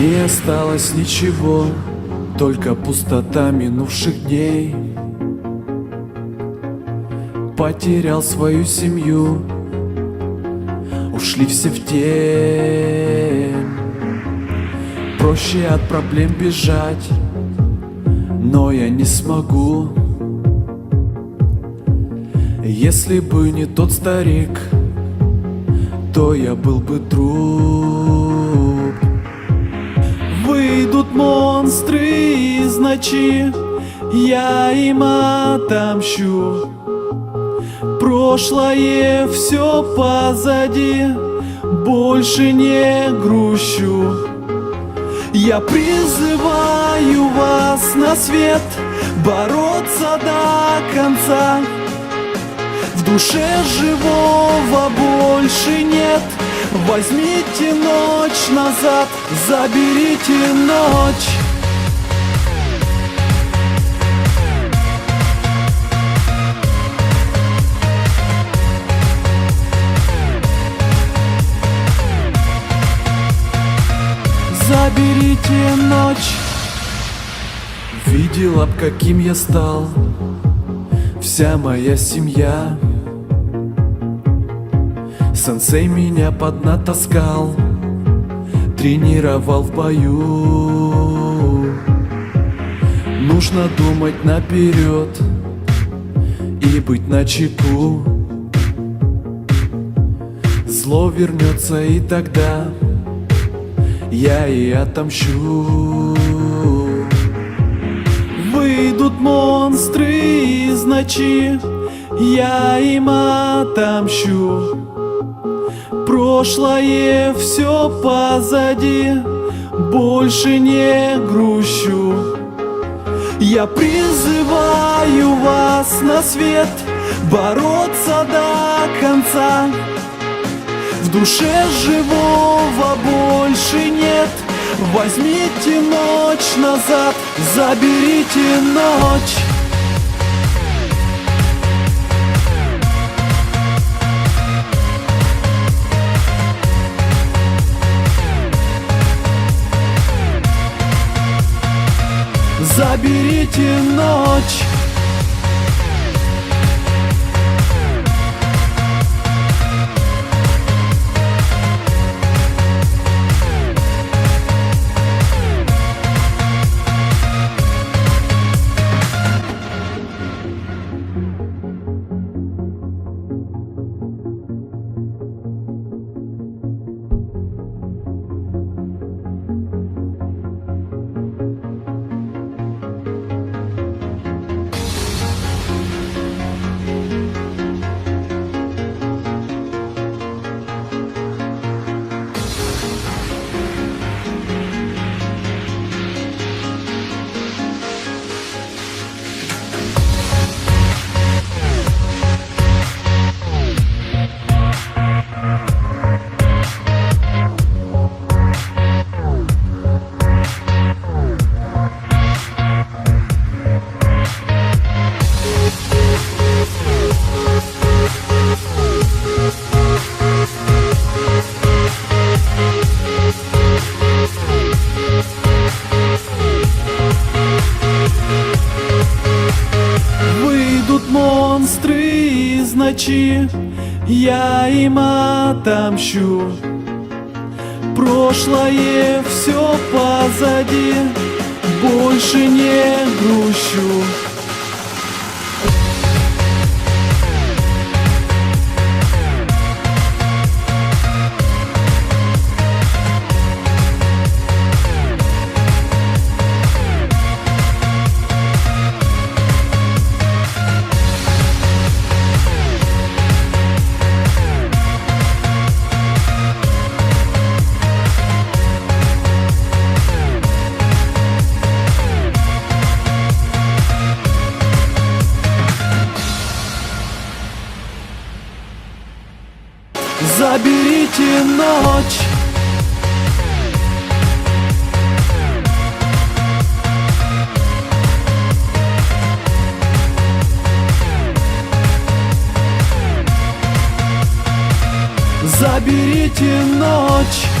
Не осталось ничего, только пустота минувших дней. Потерял свою семью, ушли все в тень. Проще от проблем бежать, но я не смогу. Если бы не тот старик, то я был бы труп. Выйдут монстры из ночи, я им отомщу. Прошлое все позади, больше не грущу. Я призываю вас на свет бороться до конца. В душе живого больше нет. Возьмите ночь назад, заберите ночь. Заберите ночь. Видела б, каким я стал. Вся моя семья Сенсей меня поднатаскал Тренировал в бою. Нужно думать наперед И быть начеку. Зло вернется и тогда Я и отомщу. Выйдут монстры из ночи Я им отомщу Прошлое все позади Больше не грущу. Я призываю вас на свет Бороться до конца. В душе живого больше нет. Возьмите ночь назад, заберите ночь Заберите ночь Выйдут монстры из ночи Я им отомщу. Прошлое все позади Заберите ночь. Заберите ночь